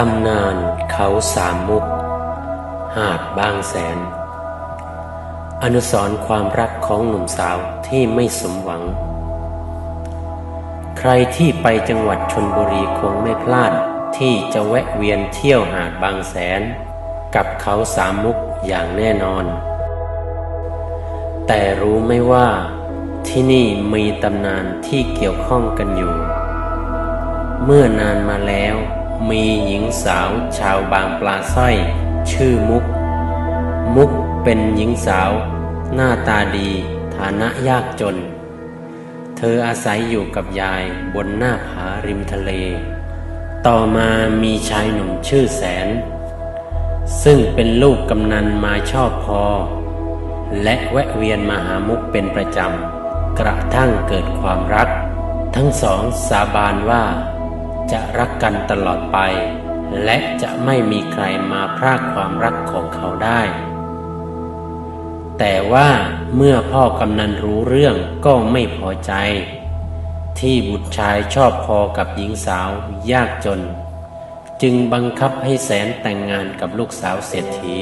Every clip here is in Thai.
ตำนานเขาสามมุก หาดบางแสน อนุสรความรักของหนุ่มสาวที่ไม่สมหวัง ใครที่ไปจังหวัดชนบุรีคงไม่พลาดที่จะแวะเวียนเที่ยวหาดบางแสน กับเขาสามมุกอย่างแน่นอน แต่รู้ไหมว่าที่นี่มีตำนานที่เกี่ยวข้องกันอยู่ เมื่อนานมาแล้ว มีหญิงสาวชาวบางปลาสร้อย ชื่อมุก มุกเป็นหญิงสาว หน้าตาดีฐานะยากจน เธออาศัยอยู่กับยายบนหน้าผาริมทะเล ต่อมามีชายหนุ่มชื่อแสน ซึ่งเป็นลูกกำนันมาชอบพอ และแวะเวียนมาหามุกเป็นประจำ กระทั่งเกิดความรัก ทั้งสองสาบานว่า จะรักกันตลอดไป และจะไม่มีใครมาพรากความรักของเขาได้ แต่ว่าเมื่อพ่อกำนันรู้เรื่องก็ไม่พอใจ ที่บุตรชายชอบพอกับหญิงสาวยากจน จึงบังคับให้แสนแต่งงานกับลูกสาวเศรษฐี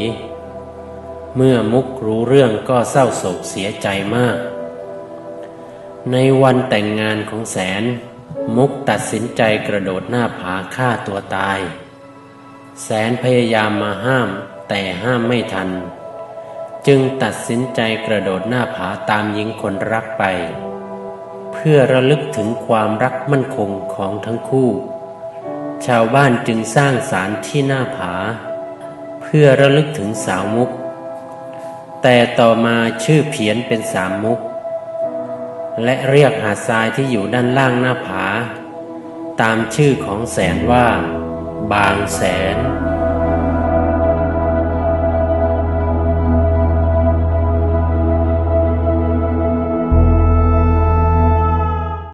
เมื่อมุกรู้เรื่องก็เศร้าโศกเสียใจมาก ในวันแต่งงานของแสน มุกตัดสินใจกระโดดหน้าผาฆ่าตัวตาย แสนพยายามมาห้ามแต่ห้ามไม่ทัน จึงตัดสินใจกระโดดหน้าผาตามหญิงคนรักไป เพื่อระลึกถึงความรักมั่นคงของทั้งคู่ ชาวบ้านจึงสร้างศาลที่หน้าผา เพื่อระลึกถึงสาวมุก แต่ต่อมาชื่อเพี้ยนเป็นสามมุก และเรียกหาดทรายที่อยู่ด้านล่างหน้าผา ตามชื่อของแสนว่า บางแสน